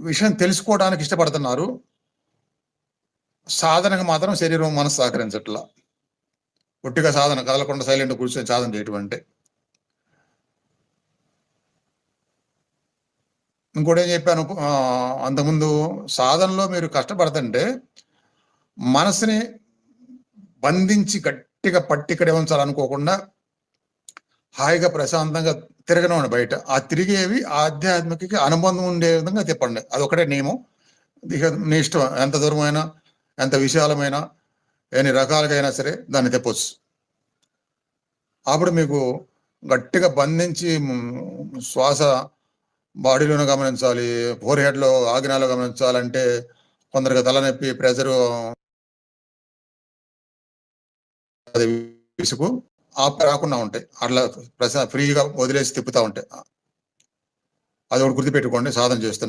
విషయం తెలుసుకోవడానికి ఇష్టపడుతున్నారు. సాధనకు మాత్రం శరీరం మనసు సహకరించట్లా. ఒట్టిగా సాధన కదలకుండా సైలెంట్ కూర్చొని సాధన చేయటం అంటే. ఇంకోటి ఏం చెప్పాను? అంతకుముందు సాధనలో మీరు కష్టపడుతుంటే మనసుని బంధించి గట్టిగా పట్టి ఇక్కడే ఉంచాలనుకోకుండా హాయిగా ప్రశాంతంగా తిరగడం బయట. ఆ తిరిగేవి ఆధ్యాత్మికకి అనుబంధం ఉండే విధంగా తిప్పండి. అది ఒకటే నియమం. ఇక నీ ఇష్టం. ఎంత దూరమైనా ఎంత విశాలమైన ఎన్ని రకాలుగా అయినా సరే దాన్ని తెప్పొచ్చు. అప్పుడు మీకు గట్టిగా బంధించి శ్వాస బాడీలోనే గమనించాలి ఫోర్ హెడ్లో ఆగ్నాలో గమనించాలంటే కొందరికి తలనొప్పి ప్రెషరు విసుగు. ఆప రాకుండా ఉంటాయి. అట్లా ప్రశా ఫ్రీగా వదిలేసి తిప్పుతా ఉంటాయి. అది ఒకటి గుర్తుపెట్టుకోండి సాధన చేస్తున్నాం